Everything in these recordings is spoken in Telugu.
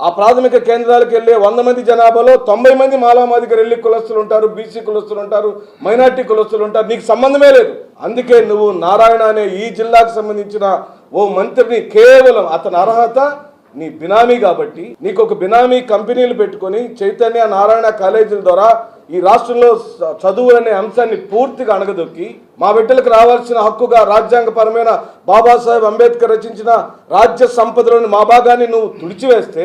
ఆ ప్రాథమిక కేంద్రాలకు వెళ్ళే వంద మంది జనాభాలో తొంభై మంది మాలామాదిగ రెల్లి కులస్తులు ఉంటారు బీసీ కులస్తులు ఉంటారు మైనార్టీ కులస్తులు ఉంటారు నీకు సంబంధమే లేదు. అందుకే నువ్వు నారాయణ అనే ఈ జిల్లాకు సంబంధించిన ఓ మంత్రిని కేవలం అతని అర్హత నీ బినామీ కాబట్టి నీకు ఒక బినామీ కంపెనీలు పెట్టుకొని చైతన్య నారాయణ కాలేజీల ద్వారా ఈ రాష్ట్రంలో చదువు అనే అంశాన్ని పూర్తిగా అణగదొక్కి మా బిడ్డలకు రావాల్సిన హక్కుగా రాజ్యాంగపరమైన బాబాసాహెబ్ అంబేద్కర్ రచించిన రాజ్య సంపదలోని మా భాగాన్ని నువ్వు తుడిచివేస్తే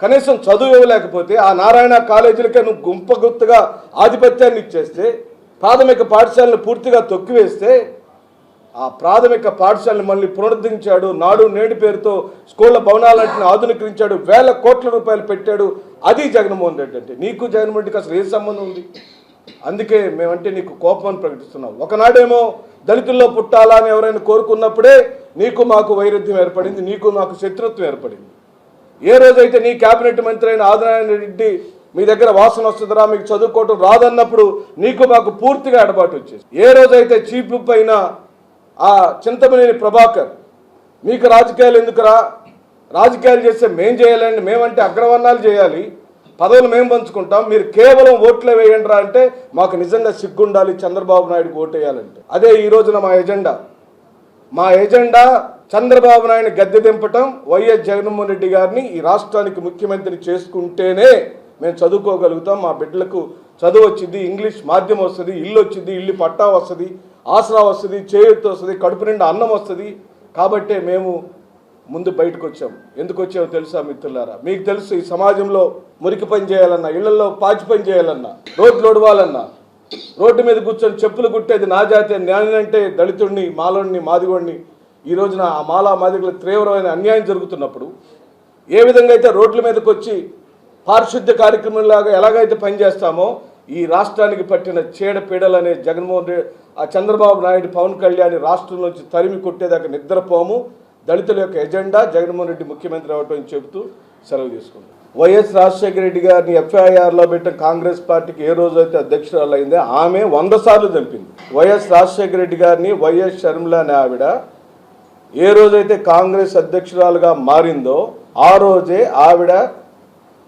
కనీసం చదువు ఇవ్వలేకపోతే ఆ నారాయణ కాలేజీలకే నువ్వు గుంపగుత్తుగా ఆధిపత్యాన్ని ఇచ్చేస్తే ప్రాథమిక పాఠశాలను పూర్తిగా తొక్కివేస్తే ఆ ప్రాథమిక పాఠశాలను మళ్ళీ పునరుద్ధరించాడు. నాడు నేడు పేరుతో స్కూళ్ళ భవనాలన్నింటిని ఆధునీకరించాడు. వేల కోట్ల రూపాయలు పెట్టాడు. అది జగన్మోహన్ రెడ్డి అంటే. నీకు జగన్మోహన్ రెడ్డికి అసలు ఏ సంబంధం ఉంది? అందుకే మేమంటే నీకు కోపం ప్రకటిస్తున్నాం. ఒకనాడేమో దళితుల్లో పుట్టాలా అని ఎవరైనా కోరుకున్నప్పుడే నీకు మాకు వైరుధ్యం ఏర్పడింది నీకు మాకు శత్రుత్వం ఏర్పడింది. ఏ రోజైతే నీ కేబినెట్ మంత్రి అయిన ఆదినారాయణ రెడ్డి మీ దగ్గర వాసన వస్తుందిరా మీకు చదువుకోవటం రాదన్నప్పుడు నీకు మాకు పూర్తిగా ఎడబాటు వచ్చేసి ఏ రోజైతే చీఫ్ విప్ ఆ చింతమనేని ప్రభాకర్ మీకు రాజకీయాలు ఎందుకురా? రాజకీయాలు చేస్తే మేం చేయాలండి మేమంటే అగ్రవర్ణాలు చేయాలి. పదవులు మేము పంచుకుంటాం. మీరు కేవలం ఓట్లే వేయండి రా అంటే మాకు నిజంగా సిగ్గుండాలి చంద్రబాబు నాయుడుకి ఓటేయాలంటే. అదే ఈ రోజున మా ఎజెండా. మా ఎజెండా చంద్రబాబు నాయుడు గద్దె దింపటం వైఎస్ జగన్మోహన్ రెడ్డి గారిని ఈ రాష్ట్రానికి ముఖ్యమంత్రి చేసుకుంటేనే మేము చదువుకోగలుగుతాం. మా బిడ్డలకు చదువు వచ్చింది ఇంగ్లీష్ మాధ్యమం వస్తుంది ఇల్లు వచ్చింది ఇల్లు పట్టా వస్తుంది. ఆసరా వస్తుంది చేయూత వస్తుంది కడుపు నిండా అన్నం వస్తుంది. కాబట్టే మేము ముందు బయటకు వచ్చాము. ఎందుకు వచ్చామో తెలుసా మిత్రులారా? మీకు తెలుసు ఈ సమాజంలో మురికి పని చేయాలన్నా ఇళ్ళలో పాచి పని చేయాలన్నా రోడ్లు ఒడవాలన్నా రోడ్డు మీద కూర్చొని చెప్పులు కుట్టేది నా జాతి నేనంటే దళితుడిని మాలోడిని మాదిగోడిని ఈ రోజున ఆ మాలా మాదిగల తీవ్రమైన అన్యాయం జరుగుతున్నప్పుడు ఏ విధంగా అయితే రోడ్ల మీదకి వచ్చి పారిశుద్ధ్య కార్యక్రమంలాగా ఎలాగైతే పనిచేస్తామో ఈ రాష్ట్రానికి పట్టిన చీడపీడలనే జగన్మోహన్ రెడ్డి ఆ చంద్రబాబు నాయుడు పవన్ కళ్యాణ్ రాష్ట్రం నుంచి తరిమి కొట్టేదాకా నిద్రపోము. దళితుల యొక్క ఎజెండా జగన్మోహన్ రెడ్డి ముఖ్యమంత్రి అవటం అని చెబుతూ సెలవు తీసుకుంటాం. వైఎస్ రాజశేఖర రెడ్డి గారిని ఎఫ్ఐఆర్లో పెట్టిన కాంగ్రెస్ పార్టీకి ఏ రోజైతే అధ్యక్షురాలు అయిందో ఆమె వంద సార్లు చంపింది. వైఎస్ రాజశేఖర రెడ్డి గారిని వైఎస్ షర్మిల అనే ఆవిడ ఏ రోజైతే కాంగ్రెస్ అధ్యక్షురాలుగా మారిందో ఆ రోజే ఆవిడ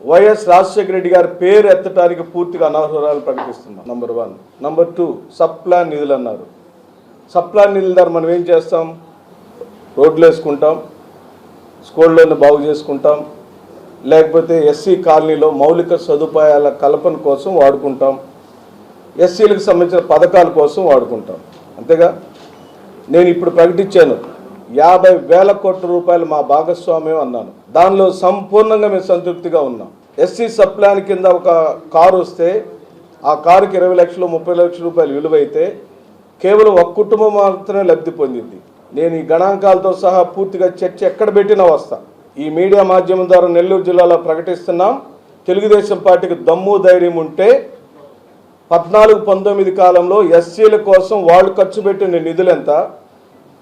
వైఎస్ రాజశేఖర రెడ్డి గారి పేరు ఎత్తడానికి పూర్తిగా అనర్హురాలు ప్రకటిస్తున్నాం. నంబర్ వన్ నంబర్ టూ సప్లాన్ నిధులు అన్నారు. సప్లాన్ నిధుల ద్వారా మనం ఏం చేస్తాం? రోడ్లు వేసుకుంటాం స్కూళ్ళను బాగు చేసుకుంటాం లేకపోతే ఎస్సీ కాలనీలో మౌలిక సదుపాయాల కల్పన కోసం వాడుకుంటాం ఎస్సీలకు సంబంధించిన పథకాల కోసం వాడుకుంటాం. అంతేగా? నేను ఇప్పుడు ప్రకటించాను. యాభై వేల కోట్ల రూపాయలు మా భాగస్వామ్యం అన్నాను. దానిలో సంపూర్ణంగా మేము సంతృప్తిగా ఉన్నాం. ఎస్సీ సప్లాన్ కింద ఒక కారు వస్తే ఆ కారుకి ఇరవై లక్షలు ముప్పై లక్షల రూపాయలు విలువైతే కేవలం ఒక కుటుంబం మాత్రమే లబ్ధి పొందింది. నేను ఈ గణాంకాలతో సహా పూర్తిగా చర్చ ఎక్కడ పెట్టినా వస్తా. ఈ మీడియా మాధ్యమం ద్వారా నెల్లూరు జిల్లాలో ప్రకటిస్తున్నాం. తెలుగుదేశం పార్టీకి దమ్ము ధైర్యం ఉంటే పద్నాలుగు పంతొమ్మిది కాలంలో ఎస్సీల కోసం వాళ్ళు ఖర్చు పెట్టిన నిధులంతా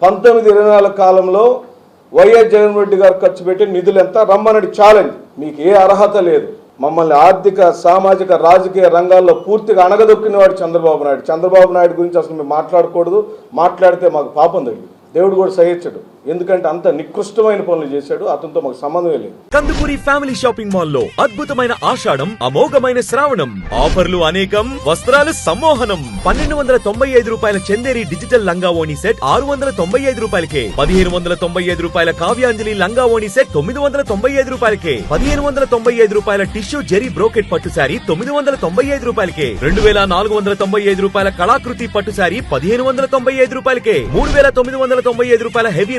పంతొమ్మిది ఇరవై నాలుగు కాలంలో వైఎస్ జగన్మోహన్ రెడ్డి గారు ఖర్చు పెట్టిన నిధులు ఎంత? రమ్మనడి ఛాలెంజ్ మీకు ఏ అర్హత లేదు. మమ్మల్ని ఆర్థిక సామాజిక రాజకీయ రంగాల్లో పూర్తిగా అణగదొక్కిన వాడు చంద్రబాబు నాయుడు. చంద్రబాబు నాయుడు గురించి అసలు మేము మాట్లాడకూడదు. మాట్లాడితే మాకు పాపం తగ్గి దేవుడు కూడా సహించడు. ఎందుకంటే అంత నికృష్టమైన పనులు చేశాడు అతనితో మాకు సంబంధమే లేదు. కందుకూరి ఫ్యామిలీ షాపింగ్ మాల్లో అద్భుతమైన ఆషాఢం అమోఘమైన శ్రావణం. ఆఫర్లు అనేకం వస్త్రాలు సమ్మోహనం. పన్నెండు వందల తొంభై ఐదు రూపాయల చందేరి డిజిటల్ లంగా ఓణి సెట్ ఆరు వందల తొంభై ఐదు రూపాయలకే. పదిహేను వందల తొంభై ఐదు రూపాయల కావ్యాంజలి లంగా ఓణి సెట్ తొమ్మిది వందల తొంభై ఐదు రూపాయలకే. పదిహేను వందల తొంభై ఐదు రూపాయల టిష్యూ జెరీ బ్రోకెట్ పట్టు శారీ తొమ్మిది వందల తొంభై ఐదు రూపాయలకే. రెండు వేల నాలుగు వందల తొంభై ఐదు రూపాయల కళాకృతి పట్టు శారీ పదిహేను వందల తొంభై ఐదు రూపాయలకే. మూడు వేల తొమ్మిది వందల తొంభై ఐదు రూపాయల హెవీ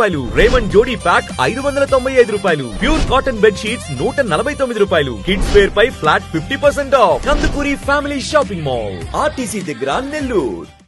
రూపాయలు. రేమండ్ జోడీ ప్యాక్ ఐదు వందల తొంభై ఐదు రూపాయలు. ప్యూర్ కాటన్ బెడ్ షీట్స్ నూట నలభై తొమ్మిది రూపాయలు. కిడ్స్ వేర్ పై flat fifty percent off. Kandukuri family shopping mall. RTC దగ్గర నెల్లూరు.